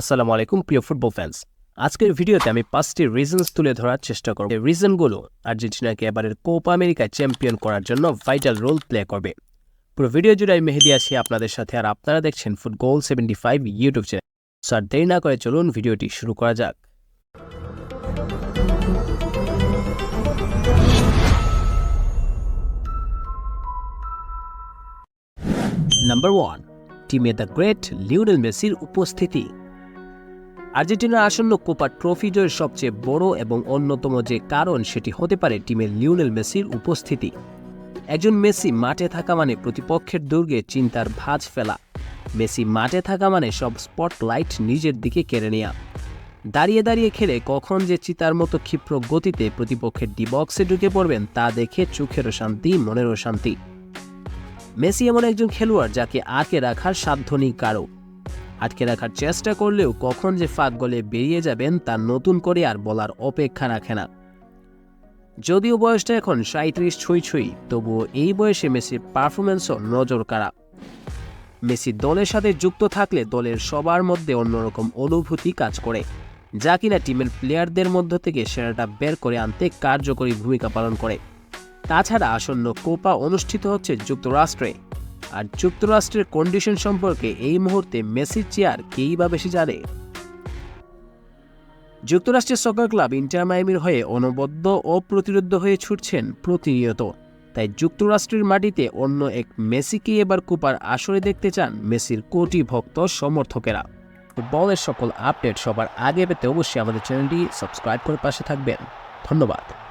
আসসালামু আলাইকুম, প্রিয় ফুটবল ফ্যান্স আজকের ভিডিওতে আমি পাঁচটি রিজনস তুলে ধরার চেষ্টা করব। এই রিজনগুলো আর্জেন্টিনাকে এবারের কোপা আমেরিকায় চ্যাম্পিয়ন করার জন্য ভাইটাল রোল প্লে করবে। পুরো ভিডিও জুড়ে আমি মেহেদি আছি আপনাদের সাথে, আর আপনারা দেখছেন football seventy five YouTube channel sir দেরি না করে চলুন ভিডিওটি শুরু করা যাক। নাম্বার ওয়ান টিমে দ্য গ্রেট লিওনেল মেসির উপস্থিতি। আর্জেন্টিনার আসন্ন কোপা ট্রফি জয়ের সবচেয়ে বড় এবং অন্যতম যে কারণ সেটি হতে পারে টিমের লিওনেল মেসির উপস্থিতি। একজন মেসি মাঠে থাকা মানে প্রতিপক্ষের দুর্গে চিন্তার ভাঁজ ফেলা। মেসি মাঠে থাকা মানে সব স্পটলাইট নিজের দিকে কেড়ে নেওয়া দাঁড়িয়ে দাঁড়িয়ে খেলে কখন যে চিতার মতো ক্ষিপ্র গতিতে প্রতিপক্ষের ডি বক্সে ঢুকে পড়বেন তা দেখে চোখেরও শান্তি, মনেরও শান্তি। মেসি এমন একজন খেলোয়াড় যাকে আঁকে রাখার সাধ্য নেই কারও। আটকে রাখার চেষ্টা করলেও কখন যে ফাঁক গলে বেরিয়ে যাবেন তা নতুন করে আর বলার অপেক্ষা রাখে না। যদিও বয়সটা এখন সাঁত্রিশ ছুঁই ছুঁই, তবুও এই বয়সে মেসির পারফরমেন্সও নজর কাড়া। মেসি দলের সাথে যুক্ত থাকলে দলের সবার মধ্যে অন্যরকম অনুভূতি কাজ করে, যা কিনা টিমের প্লেয়ারদের মধ্য থেকে সেরাটা বের করে আনতে কার্যকরী ভূমিকা পালন করে। তাছাড়া আসন্ন কোপা অনুষ্ঠিত হচ্ছে যুক্তরাষ্ট্রে। আর যুক্তরাষ্ট্রের কন্ডিশন সম্পর্কে এই মুহূর্তে মেসির চেয়ার কেই বা বেশি জানে? যুক্তরাষ্ট্রের সকার ক্লাব ইন্টার হয়ে অনবদ্য ও প্রতিরোধ হয়ে ছুটছেন প্রতিনিয়ত। তাই যুক্তরাষ্ট্রের মাটিতে অন্য এক মেসিকে এবার কুপার আসরে দেখতে চান মেসির কোটি ভক্ত সমর্থকেরা। ফুটবলের সকল আপডেট সবার আগে পেতে অবশ্যই আমাদের চ্যানেলটি সাবস্ক্রাইব করে পাশে থাকবেন। ধন্যবাদ।